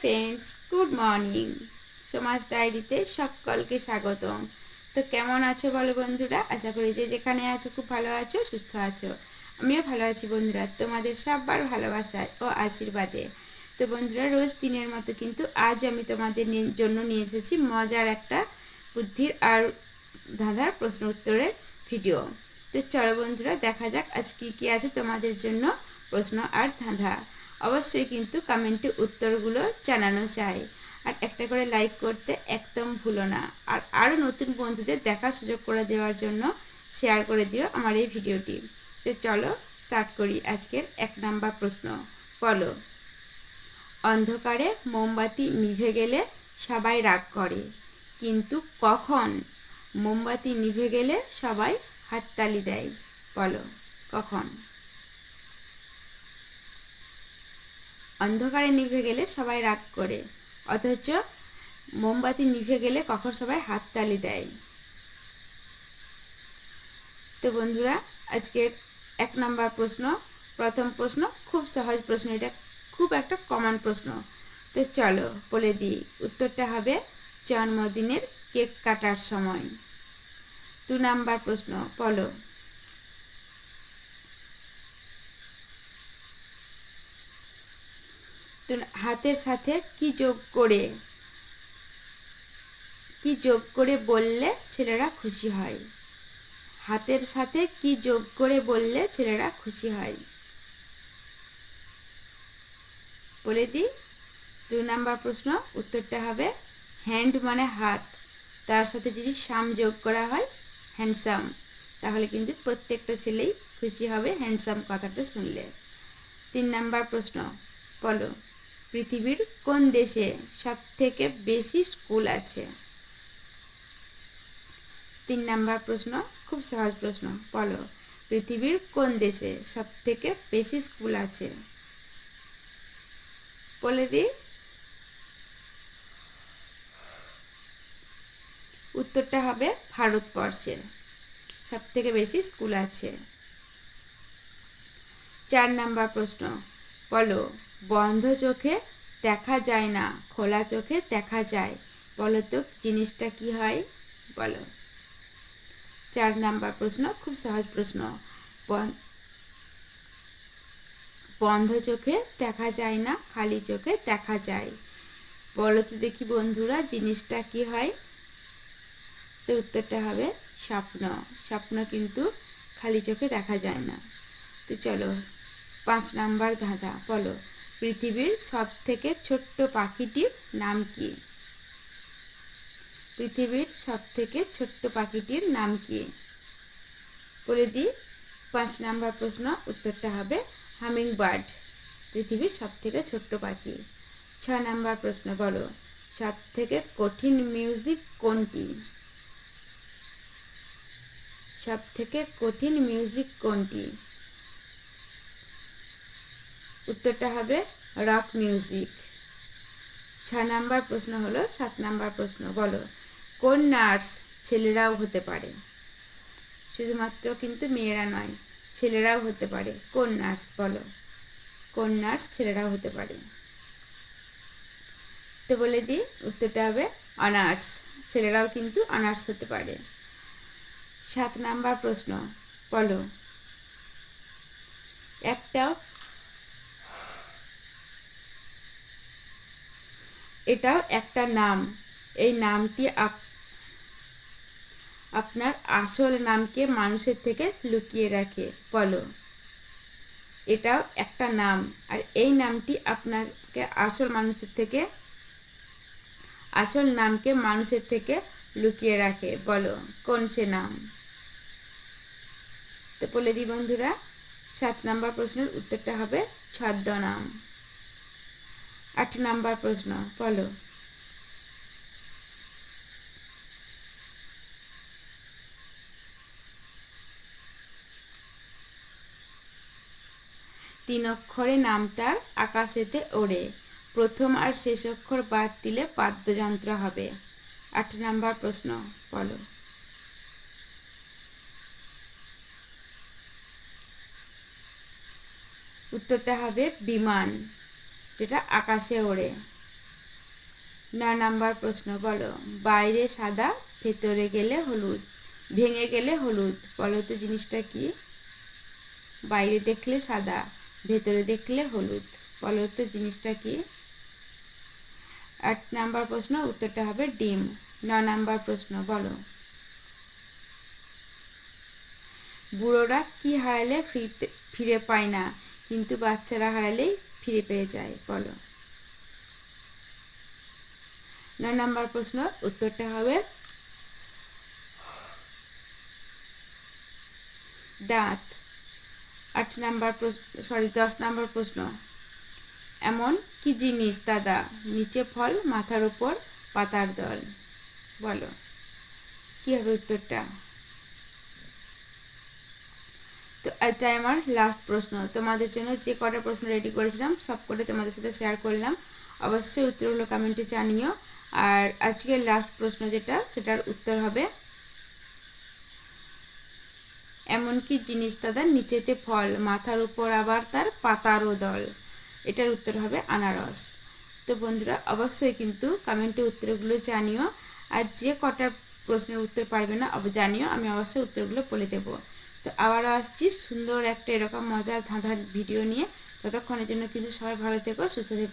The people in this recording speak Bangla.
ফ্রেন্ডস গুড মর্নিং সমাজ ডায়েরিতে সকলকে স্বাগতম। তো কেমন আছো বলো বন্ধুরা? আশা করি যে যেখানে আছো খুব ভালো আছো, সুস্থ আছো। আমিও ভালো আছি বন্ধুরা, তোমাদের সববার ভালোবাসায় ও আশীর্বাদে। তো বন্ধুরা, রোজ দিনের মতো কিন্তু আজ আমি তোমাদের জন্য নিয়ে এসেছি মজার একটা বুদ্ধির আর ধাঁধার প্রশ্ন উত্তরের ভিডিও। তো চলো বন্ধুরা, দেখা যাক আজ কী কী আছে তোমাদের জন্য প্রশ্ন আর ধাঁধা। অবশ্যই কিন্তু কমেন্টে উত্তরগুলো জানানো চাই আর একটা করে লাইক করতে একদম ভুলো না। আর আরও নতুন বন্ধুদের দেখার সুযোগ করে দেওয়ার জন্য শেয়ার করে দিও আমার এই ভিডিওটি। তো চলো স্টার্ট করি আজকের এক নাম্বার প্রশ্ন। বলো, অন্ধকারে মোমবাতি নিভে গেলে সবাই রাগ করে, কিন্তু কখন মোমবাতি নিভে গেলে সবাই হাততালি দেয়? বলো, কখন? অন্ধকারে নিভে গেলে সবাই রাগ করে। অথচ মোমবাতি নিভে গেলে কখন সবাই হাততালি দেয়। তো বন্ধুরা, আজকের এক নম্বর প্রশ্ন, প্রথম প্রশ্ন, খুব সহজ প্রশ্ন, এটা খুব একটা কমন প্রশ্ন। তো চলো বলে দিই, উত্তরটা হবে জন্মদিনের কেক কাটার সময়। দু নাম্বার প্রশ্ন, বলো। হাতের সাথে কি যোগ করে, কি যোগ করে বললে ছেলেরা খুশি হয়? হাতের সাথে কি যোগ করে বললে ছেলেরা খুশি হয়? বলে দিই, দু নাম্বার প্রশ্ন, উত্তরটা হবে হ্যান্ড মানে হাত। তার সাথে যদি সাম যোগ করা হয় হ্যান্ডসাম তাহলে কিন্তু প্রত্যেকটা ছেলেই খুশি হবে হ্যান্ডসাম কথাটা শুনলে। তিন নাম্বার প্রশ্ন, বলো। পৃথিবীর কোন দেশে সব থেকে বেশি স্কুল আছে? তিন নাম্বার প্রশ্ন, খুব সহজ প্রশ্ন, বলো, পৃথিবীর কোন দেশে সব থেকে বেশি স্কুল আছে? বলে দিই। উত্তরটা হবে ভারতবর্ষে সব থেকে বেশি স্কুল আছে। চার নাম্বার প্রশ্ন, বলো, বন্ধ চোখে দেখা যায় না, খোলা চোখে দেখা যায়। বলো তো, জিনিসটা কি হয়? বলো। চার নাম্বার প্রশ্ন, খুব সহজ প্রশ্ন। বন্ধ চোখে দেখা যায় না, খালি চোখে দেখা যায়। বলো তো দেখি বন্ধুরা, জিনিসটা কি হয়? তো উত্তরটা হবে স্বপ্ন। স্বপ্ন কিন্তু খালি চোখে দেখা যায় না। তো চলো, পাঁচ নাম্বার ধাঁধা, বলো। পৃথিবীর সব থেকে ছোট্ট পাখিটির নাম কি? পৃথিবীর সব থেকে ছোট্ট পাখিটির নাম কি? বলে দিই, পাঁচ নাম্বার প্রশ্ন, উত্তরটা হবে হামিং বার্ড পৃথিবীর সব থেকে ছোট্ট পাখি। ছ নাম্বার প্রশ্ন, বলো সব থেকে কঠিন মিউজিক কোনটি? সব থেকে কঠিন মিউজিক কোনটি? উত্তরটা হবে রক মিউজিক ছ নাম্বার প্রশ্ন হলো, সাত নাম্বার প্রশ্ন, বলো, কোন নার্স ছেলেরাও হতে পারে? শুধুমাত্র কিন্তু মেয়েরা নয়, ছেলেরাও হতে পারে। কোন নার্স, বলো, কোন নার্স ছেলেরাও হতে পারে? তো বলে দিই, উত্তরটা হবে অনার্স, ছেলেরাও কিন্তু অনার্স হতে পারে। সাত নাম্বার প্রশ্ন, বলো একটা এটাও একটা নাম। এই নামটি আপনার আসল নামকে মানুষের থেকে লুকিয়ে রাখে। বলো। এটাও একটা নাম। আর এই নামটি আপনাকে আসল মানুষের থেকে, আসল নামকে মানুষের থেকে লুকিয়ে রাখে। বলো, কোন সে নাম? তো বলে দিই বন্ধুরা, সাত নম্বর প্রশ্নের উত্তরটা হবে ছদ্মনাম। আট নাম্বার প্রশ্ন, বলো। তিন অক্ষরে নাম তার আকাশেতে ওড়ে। প্রথম আর শেষ অক্ষর বাদ দিলে বাদ্যযন্ত্র হবে। আট নাম্বার প্রশ্ন, বলো। উত্তরটা হবে বিমান। যেটা আকাশে ওড়ে। ন নাম্বার প্রশ্ন, বলো, বাইরে সাদা, ভেতরে গেলে হলুদ, ভেঙে গেলে হলুদ, বলো তো জিনিসটা কি? বাইরে দেখলে সাদা, ভেতরে দেখলে হলুদ, বলো তো জিনিসটা কি? আট নাম্বার প্রশ্ন, উত্তরটা হবে ডিম। ন নাম্বার প্রশ্ন, বলো, বুড়োরা কি হারালে ফিরতে, ফিরে পায় না, কিন্তু বাচ্চারা হারালেই ফিরে পেয়ে যায়, বলো। ন নাম্বার প্রশ্ন, উত্তরটা হবে দাঁত। আট নাম্বার প্রশ্ন সরি দশ নাম্বার প্রশ্ন। এমন কি জিনিস, দাদা? নিচে ফল, মাথার উপর পাতার দল। বলো। কি হবে উত্তরটা? তো এটাই আমার লাস্ট প্রশ্ন। তোমাদের জন্য যে কটা প্রশ্ন রেডি করেছিলাম, সব কটা তোমাদের সাথে শেয়ার করলাম। অবশ্যই উত্তরগুলো কমেন্টে জানিও। আর আজকের লাস্ট প্রশ্ন যেটা, সেটার উত্তর হবে এমন কি জিনিস তাদের নিচেতে ফল, মাথার উপর আবার তার পাতারও দল। এটার উত্তর হবে আনারস। তো বন্ধুরা, অবশ্যই কিন্তু কমেন্টে উত্তরগুলো জানিও। আর যে কটা প্রশ্নের উত্তর পারবে না জানিও, আমি অবশ্যই উত্তরগুলো বলে দেবো। তো আবারও আসছি সুন্দর একটা এরকম মজার ধাঁধার ভিডিও নিয়ে। ততক্ষণের জন্য কিন্তু সবাই ভালো থেকো, সুস্থ থেকো।